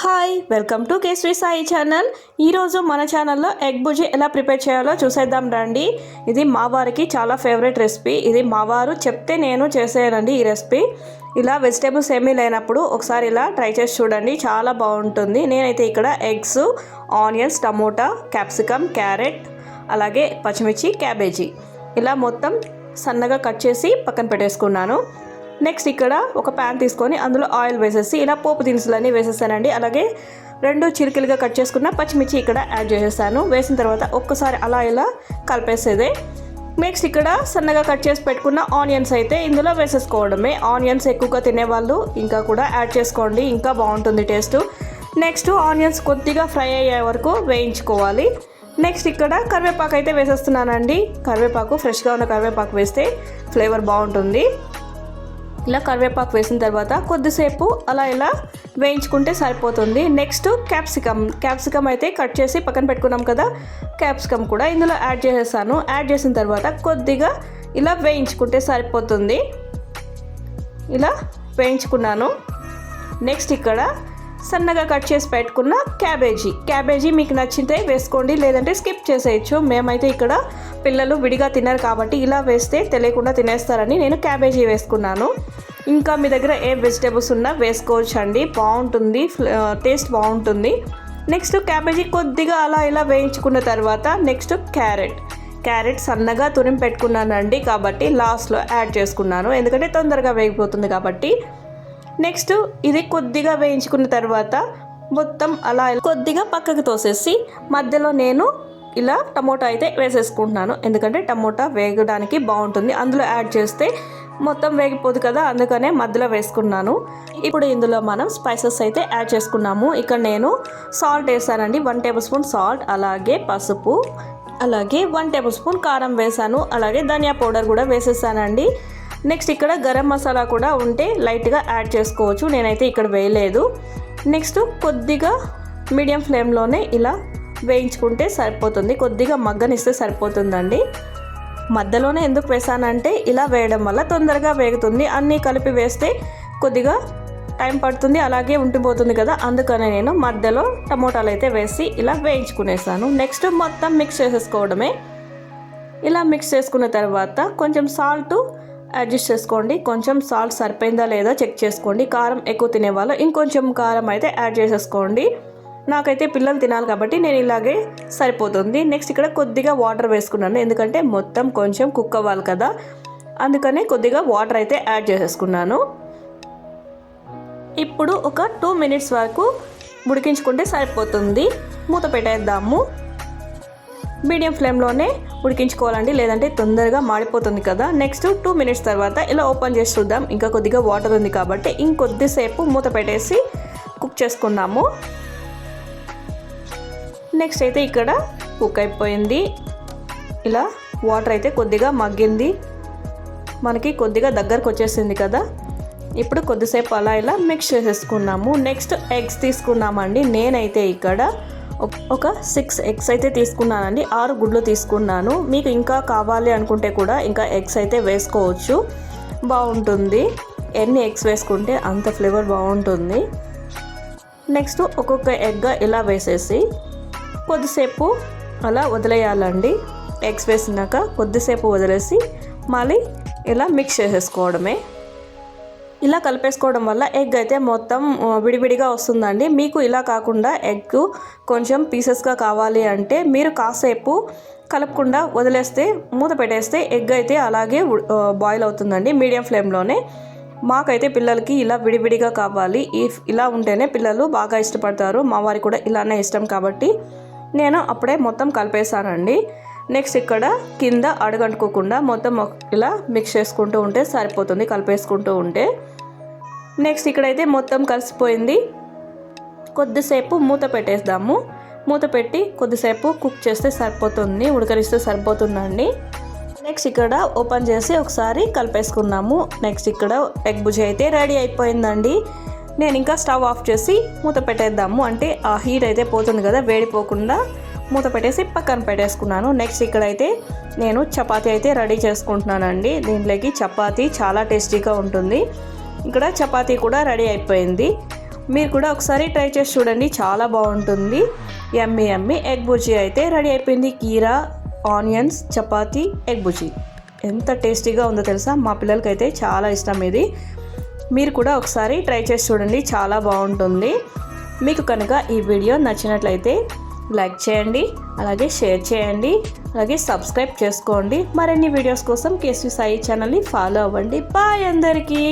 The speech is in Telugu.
Hi welcome to Keshri Sai channel. ఈరోజు మన ఛానల్లో ఎగ్ బుజి ఎలా ప్రిపేర్ చేయాలో చూసేద్దాం రండి. ఇది మా వారికి చాలా ఫేవరెట్ రెసిపీ. ఇది మా వారు చెప్తే నేను చేసేయనండి ఈ రెసిపీ. ఇలా వెజిటేబుల్స్ ఏమీ లేనప్పుడు ఒకసారి ఇలా ట్రై చేసి చూడండి. చాలా బాగుంటుంది. నేనైతే ఇక్కడ eggs onions tomato capsicum carrot అలాగే పచ్చిమిర్చి క్యాబేజీ. ఇలా మొత్తం సన్నగా కట్ చేసి పక్కన పెట్టేసుకున్నాను. నెక్స్ట్ ఇక్కడ ఒక ప్యాన్ తీసుకొని అందులో ఆయిల్ వేసేసి ఇలా పోపు దినుసులన్నీ వేసేసానండి. అలాగే రెండు చిరుకిలుగా కట్ చేసుకున్న పచ్చిమిర్చి ఇక్కడ యాడ్ చేసేసాను. వేసిన తర్వాత ఒక్కసారి అలా ఇలా కలిపేసేదే. నెక్స్ట్ ఇక్కడ సన్నగా కట్ చేసి పెట్టుకున్న ఆనియన్స్ అయితే ఇందులో వేసేసుకోవడమే. ఆనియన్స్ ఎక్కువగా తినేవాళ్ళు ఇంకా కూడా యాడ్ చేసుకోండి ఇంకా బాగుంటుంది టేస్ట్. నెక్స్ట్ ఆనియన్స్ కొద్దిగా ఫ్రై అయ్యే వరకు వేయించుకోవాలి. నెక్స్ట్ ఇక్కడ కరివేపాకు అయితే వేసేస్తున్నానండి. కరివేపాకు ఫ్రెష్గా ఉన్న కరివేపాకు వేస్తే ఫ్లేవర్ బాగుంటుంది. ఇలా కరివేపాకు వేసిన తర్వాత కొద్దిసేపు అలా ఇలా వేయించుకుంటే సరిపోతుంది. నెక్స్ట్ క్యాప్సికమ్ క్యాప్సికమ్ అయితే కట్ చేసి పక్కన పెట్టుకున్నాం కదా క్యాప్సికమ్ కూడా ఇందులో యాడ్ చేసేసాను. యాడ్ చేసిన తర్వాత కొద్దిగా ఇలా వేయించుకుంటే సరిపోతుంది. ఇలా వేయించుకున్నాను. నెక్స్ట్ ఇక్కడ సన్నగా కట్ చేసి పెట్టుకున్న క్యాబేజీ. క్యాబేజీ మీకు నచ్చితే వేసుకోండి లేదంటే స్కిప్ చేసేయచ్చు. మేమైతే ఇక్కడ పిల్లలు విడిగా తిన్నారు కాబట్టి ఇలా వేస్తే తెలియకుండా తినేస్తారని నేను క్యాబేజీ వేసుకున్నాను. ఇంకా మీ దగ్గర ఏ వెజిటేబుల్స్ ఉన్నా వేసుకోవచ్చు అండి బాగుంటుంది టేస్ట్ బాగుంటుంది. నెక్స్ట్ క్యాబేజీ కొద్దిగా అలా ఇలా వేయించుకున్న తర్వాత నెక్స్ట్ క్యారెట్. క్యారెట్ సన్నగా తురిమి పెట్టుకున్నానండి కాబట్టి లాస్ట్లో యాడ్ చేసుకున్నాను. ఎందుకంటే తొందరగా వేగిపోతుంది కాబట్టి నెక్స్ట్ ఇది కొద్దిగా వేయించుకున్న తర్వాత మొత్తం అలా కొద్దిగా పక్కకు తోసేసి మధ్యలో నేను ఇలా టమోటా అయితే వేసేసుకుంటున్నాను. ఎందుకంటే టమోటా వేగడానికి బాగుంటుంది. అందులో యాడ్ చేస్తే మొత్తం వేగిపోదు కదా అందుకనే మధ్యలో వేసుకున్నాను. ఇప్పుడు ఇందులో మనం స్పైసెస్ అయితే యాడ్ చేసుకున్నాము. ఇక్కడ నేను సాల్ట్ వేసానండి. వన్ టేబుల్ స్పూన్ సాల్ట్ అలాగే పసుపు అలాగే వన్ టేబుల్ స్పూన్ కారం వేసాను. అలాగే ధనియా పౌడర్ కూడా వేసేసానండి. నెక్స్ట్ ఇక్కడ గరం మసాలా కూడా ఉంటే లైట్గా యాడ్ చేసుకోవచ్చు. నేనైతే ఇక్కడ వేయలేదు. నెక్స్ట్ కొద్దిగా మీడియం ఫ్లేమ్లోనే ఇలా వేయించుకుంటే సరిపోతుంది. కొద్దిగా మగ్గనిస్తే సరిపోతుందండి. మధ్యలోనే ఎందుకు వేసానంటే ఇలా వేయడం వల్ల తొందరగా వేగుతుంది. అన్నీ కలిపి వేస్తే కొద్దిగా టైం పడుతుంది. అలాగే ఉండిపోతుంది కదా. అందుకనే నేను మధ్యలో టమోటాలు అయితే వేసి ఇలా వేయించుకునేసాను. నెక్స్ట్ మొత్తం మిక్స్ చేసేసుకోవడమే. ఇలా మిక్స్ చేసుకున్న తర్వాత కొంచెం సాల్ట్ అడ్జస్ట్ చేసుకోండి. కొంచెం సాల్ట్ సరిపోయిందా లేదా చెక్ చేసుకోండి. కారం ఎక్కువ తినేవాళ్ళు ఇంకొంచెం కారం అయితే యాడ్ చేసేసుకోండి. నాకైతే పిల్లలు తినాలి కాబట్టి నేను ఇలాగే సరిపోతుంది. నెక్స్ట్ ఇక్కడ కొద్దిగా వాటర్ వేసుకున్నాను. ఎందుకంటే మొత్తం కొంచెం కుక్ అవ్వాలి కదా. అందుకనే కొద్దిగా వాటర్ అయితే యాడ్ చేసేసుకున్నాను. ఇప్పుడు ఒక టూ మినిట్స్ వరకు ఉడికించుకుంటే సరిపోతుంది. మూత పెట్టేద్దాము. మీడియం ఫ్లేమ్లోనే ఉడికించుకోవాలండి. లేదంటే తొందరగా మాడిపోతుంది కదా. నెక్స్ట్ టూ మినిట్స్ తర్వాత ఇలా ఓపెన్ చేసి చూద్దాం. ఇంకా కొద్దిగా వాటర్ ఉంది కాబట్టి ఇంకొద్దిసేపు మూత పెట్టేసి కుక్ చేసుకున్నాము నెక్స్ట్ అయితే ఇక్కడ కుక్ అయిపోయింది. ఇలా వాటర్ అయితే కొద్దిగా మగ్గింది. మనకి కొద్దిగా దగ్గరకు వచ్చేసింది కదా. ఇప్పుడు కొద్దిసేపు అలా ఇలా మిక్స్ చేసేసుకున్నాము. నెక్స్ట్ ఎగ్స్ తీసుకున్నామండి. నేనైతే ఇక్కడ ఒక సిక్స్ ఎగ్స్ అయితే తీసుకున్నానండి. ఆరు గుడ్లు తీసుకున్నాను. మీకు ఇంకా కావాలి అనుకుంటే కూడా ఇంకా ఎగ్స్ అయితే వేసుకోవచ్చు. బాగుంటుంది. ఎన్ని ఎగ్స్ వేసుకుంటే అంత ఫ్లేవర్ బాగుంటుంది. నెక్స్ట్ ఒక్కొక్క ఎగ్ ఇలా వేసేసి కొద్దిసేపు అలా వదిలేయాలండి. ఎగ్స్ వేసినాక కొద్దిసేపు వదిలేసి మళ్ళీ ఇలా మిక్స్ చేసేసుకోవడమే. ఇలా కలిపేసుకోవడం వల్ల ఎగ్ అయితే మొత్తం విడివిడిగా వస్తుందండి. మీకు ఇలా కాకుండా ఎగ్ కొంచెం పీసెస్గా కావాలి అంటే మీరు కాసేపు కలపకుండా వదిలేస్తే మూత పెట్టేస్తే ఎగ్ అయితే అలాగే బాయిల్ అవుతుందండి మీడియం ఫ్లేమ్లోనే. మాకైతే పిల్లలకి ఇలా విడివిడిగా కావాలి. ఈ ఇలా ఉంటేనే పిల్లలు బాగా ఇష్టపడతారు. మా వారికి కూడా ఇలానే ఇష్టం కాబట్టి నేను అప్పుడే మొత్తం కలిపేశానండి. నెక్స్ట్ ఇక్కడ కింద అడగంటుకోకుండా మొత్తం ఇలా మిక్స్ చేసుకుంటూ ఉంటే సరిపోతుంది కలిపేసుకుంటూ ఉంటే. నెక్స్ట్ ఇక్కడైతే మొత్తం కలిసిపోయింది. కొద్దిసేపు మూత పెట్టేద్దాము. మూత పెట్టి కొద్దిసేపు కుక్ చేస్తే సరిపోతుంది ఉడకరిస్తే సరిపోతుందండి. నెక్స్ట్ ఇక్కడ ఓపెన్ చేసి ఒకసారి కలిపేసుకున్నాము. నెక్స్ట్ ఇక్కడ ఎగ్ భుజి అయితే రెడీ అయిపోయిందండి. నేను ఇంకా స్టవ్ ఆఫ్ చేసి మూత పెట్టేద్దాము. అంటే ఆ హీట్ అయితే పోతుంది కదా వేడిపోకుండా. మూత పెట్టేసి పక్కన పెట్టేసుకున్నాను. నెక్స్ట్ ఇక్కడైతే నేను చపాతీ అయితే రెడీ చేసుకుంటున్నానండి. దీంట్లోకి చపాతీ చాలా టేస్టీగా ఉంటుంది. ఇక్కడ చపాతీ కూడా రెడీ అయిపోయింది. మీరు కూడా ఒకసారి ట్రై చేసి చూడండి. చాలా బాగుంటుంది. ఎమ్మి ఎమ్మి ఎగ్ బుజీ అయితే రెడీ అయిపోయింది. కీరా ఆనియన్స్ చపాతీ ఎగ్ బుజీ ఎంత టేస్టీగా ఉందో తెలుసా? మా పిల్లలకైతే చాలా ఇష్టం ఇది. మీరు కూడా ఒకసారి ట్రై చేసి చూడండి. చాలా బాగుంటుంది. మీకు కనుక ఈ వీడియో నచ్చినట్లయితే లైక్ చేయండి అలాగే షేర్ చేయండి అలాగే సబ్స్క్రైబ్ చేసుకోండి. మరిన్ని వీడియోస్ కోసం కేసీ సాయి ఛానల్ని ఫాలో అవ్వండి. బాయ్ అందరికీ.